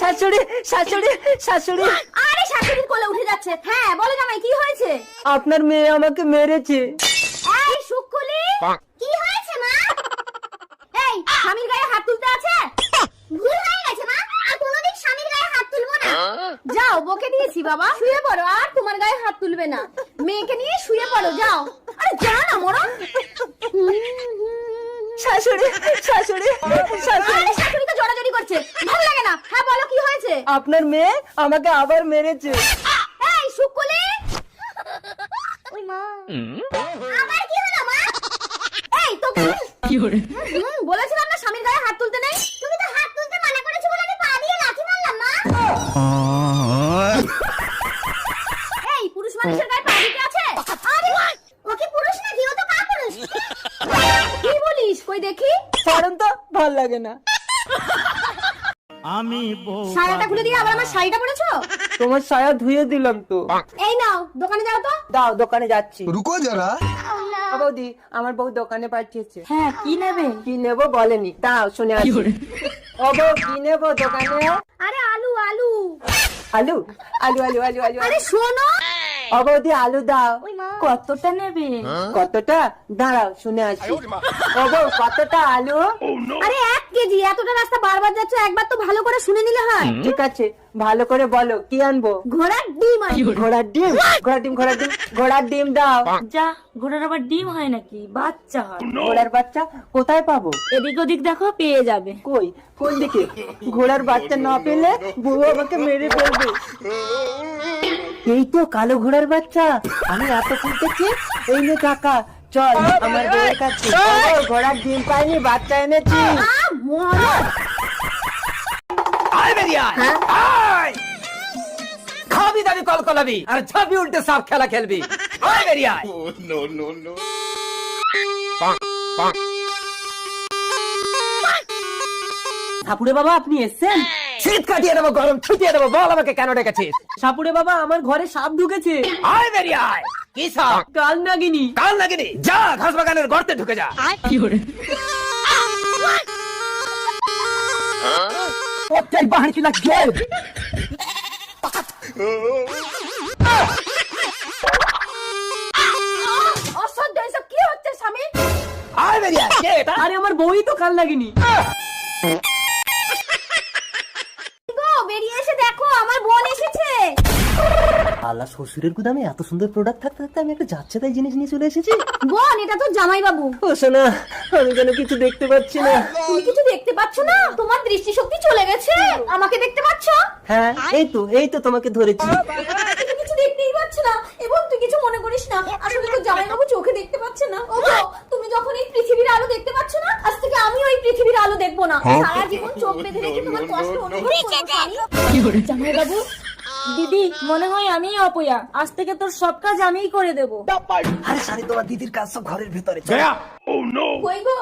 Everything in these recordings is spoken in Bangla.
শাশুড়ি শাশুড়ি শাশুড়ি। আরে শাশুড়ির কোলে উঠে যাচ্ছে। হ্যাঁ বলো জামাই কি হয়েছে? আপনার মেয়ে আমাকে মেরেছে। এই সুকুলি কি হয়েছে মা? এই স্বামীর গায়ে হাত তুলতে আছে? ভুল হয়ে গেছে মা। আর কোনোদিন স্বামীর গায়ে হাত তুলবো না। যাও বকে দিয়েছি বাবা। শুয়ে পড়ো আর তোমার গায়ে হাত তুলবে না। মেয়েকে নিয়ে শুয়ে পড়ো যাও। আরে যা না মরো শাশুড়ি শাশুড়ি শাশুড়ি। শাশুড়ি তো জড়াজড়ি করছে। ভালো লাগে না। হ্যাঁ বলো কি হয়েছে? আপনার মেয়ে আমাকে আবার মেরেছে। এই সুকুলি ওই মা। আবার কি হলো মা? এই তো হুম, বলেছিলাম না স্বামীর গায়ে হাত তুলতে নেই। তুমি তো হাত তুলতে মানা করেছ বলে আমি পা দিয়ে লাথি মারলাম মা। এই পুরুষ মানুষের গায়ে দেখি? ছাড়ুন তো ভালো লাগে না। আমি সায়াটা খুলে দিয়ে আবার আমার শাড়িটা পরেছো? তোমার সায়া ধুয়ে দিলাম তো। এই নাও দোকানে যাও তো। দাও দোকানে যাচ্ছি। রুকো যারা। বৌদি আমার বউ দোকানে পাঠিয়েছে। হ্যাঁ কি নেবে? কি নেব বলেনি। দাও শুনে আসি। ও কি নেব দোকানে? আরে আলু আলু। আলু? আলু আলু আলু আলু আরে শোনো। ও বৌদি আলু দাও। কতটা নেবে কতটা দাঁড়াও শুনে আসি ও বউ কতটা আলু আরে এক কেজি এতটা রাস্তা বারবার যাচ্ছে একবার তো ভালো করে শুনে নিলে হয় ঠিক আছে ভালো করে বলো কি আনব ঘোড়ার ডিম ঘোড়ার ডিম ঘোড়ার ডিম ঘোড়ার ডিম ঘোড়ার ডিম দাও যা ঘোড়ার আবার ডিম হয় নাকি বাচ্চা হয় ঘোড়ার বাচ্চা কোথায় পাবো এদিক ওদিক দেখো পেয়ে যাবে কই কোন দিকে ঘোড়ার বাচ্চা না পেলে বউ আমাকে মেরে ফেলবে এই তো কালো ঘোড়ার বাচ্চা। আমি এত খুঁজতেছি এই নে কাকা চল আমার বউয়ের কাছে। ঘোড়ার ডিম পাইনি বাচ্চা এনেছি। আয় বেরিয়ে। আয় আয়। খাবি দাবি কল কলাবি আর ঝাবি উল্টে সাপ খেলা খেলবি। আয় বেরিয়ে। আয় সাপুরে বাবা আপনি এসেছেন? শীত কাটিয়ে দেবো গরম ছুটিয়ে দেবো বল আমাকে কেন ডেকেছিস? সাপুরে বাবা আমার ঘরে সাপ ঢুকেছে। আয় বেরিয়ে আয়। কি সাপ? কাল নাগিনি। কাল লাগিনি যা ঘাস বাগানের গর্তে ঢুকে যা। প্রত্যেক বাহানি কিনা গেল। অসহ্য এসব কি হচ্ছে স্বামী? আয় বেরিয়ে আয়। কে এটা? আরে আমার বউই তো কাল নাগিনি গো বেরিয়ে এসে দেখো আমার বোন এসেছে আল্লাহ শ্বশুরের গুদামে এত সুন্দর প্রোডাক্ট থাকতে থাকতে আমি একটা যাচ্ছে তাই জিনিস নিয়ে চলে এসেছি। বোন এটা তো জামাই বাবু ও শোনা আমি যেন কিছু দেখতে পাচ্ছি না। তুমি কিছু দেখতে পাচ্ছ না? তোমার দৃষ্টিশক্তি চলে গেছে। আমাকে দেখতে পাচ্ছ? হ্যাঁ এই তো এই তো তোমাকে ধরেছি। তুমি কিছু দেখতেই পাচ্ছ না। এবং তুই কিছু মনে করিস না। আসলে তো জামাই বাবু চোখে দেখতে পাচ্ছে না। ও গো, তুমি যখন এই পৃথিবীর আলো দেখতে পাচ্ছ না আজ থেকে আমি ওই পৃথিবীর আলো দেখব না। সারা জীবন চোখ বেঁধে রেখে তোমার কষ্ট অনুভব করব জামাই বাবু দিদি মনে হয় আমি অপয়া। আজ থেকে তোর সব কাজ আমিই করে দেব। আরে সারি তোমার দিদির কাজ সব ঘরের ভেতরে। কই গো?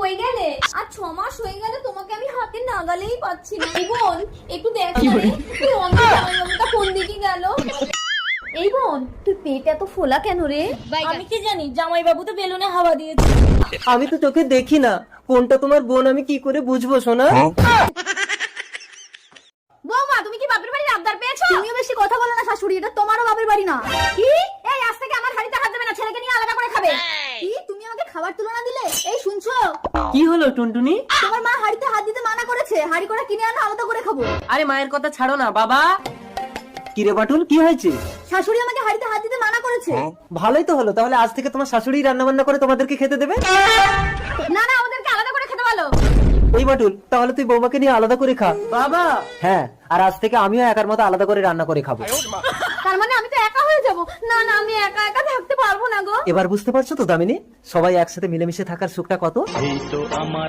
কই গেলে? আর ছ মাস হয়ে গেলে তোমাকে আমি হাতে নাগালেই পাচ্ছি না। এই বোন একটু দেখ তুই কোন দিকে গেল? এই বোন তুই পেট এত ফোলা কেন রে? আমি কি জানি? জামাই বাবু তো বেলুনে হাওয়া দিয়েছে। আমি তো চোখে দেখি না। কোনটা তোমার বোন আমি কি করে বুঝব সোনা? বৌমা তুমি কি বাপের বাড়ির আবদার পেয়েছ? তুমিও বেশি কথা বলো না শাশুড়ি এটা তোমারও বাপের বাড়ি না। কি? এই আজ থেকে আমার হাড়িতে হাত দেবে না ছেলেকে নিয়ে আলাদা করে খাবে। কি? তুমি আমাকে খাবার তুলনা দিলে? এই শুনছো? কি হলো টুনটুনি? তোমার মা হাড়িতে হাত দিতে মানা করেছে হাড়ি করে কিনে আনো আলাদা করে খাব। আরে মায়ের কথা ছাড়ো না বাবা। কি রে বাটুল কি হয়েছে? শাশুড়ি আমাকে হাড়িতে হাত দিতে মানা করেছে। ভালোই তো হলো তাহলে আজ থেকে তোমার শাশুড়ি রান্না বান্না করে তোমাদেরকে খেতে দেবে? না না বাটুল তাহলে তুই বৌমাকে নিয়ে আলাদা করে খা। বাবা! হ্যাঁ আর আজ থেকে আমিও একার মতো আলাদা করে রান্না করে খাব। তার মানে আমি তো একা হয়ে যাব? না না আমি একা একা থাকতে পারব না গো। এবার বুঝতে পারছ তো দামিনী? সবাই একসাথে মিলেমিশে থাকার সুখটা কত? এই তো আমার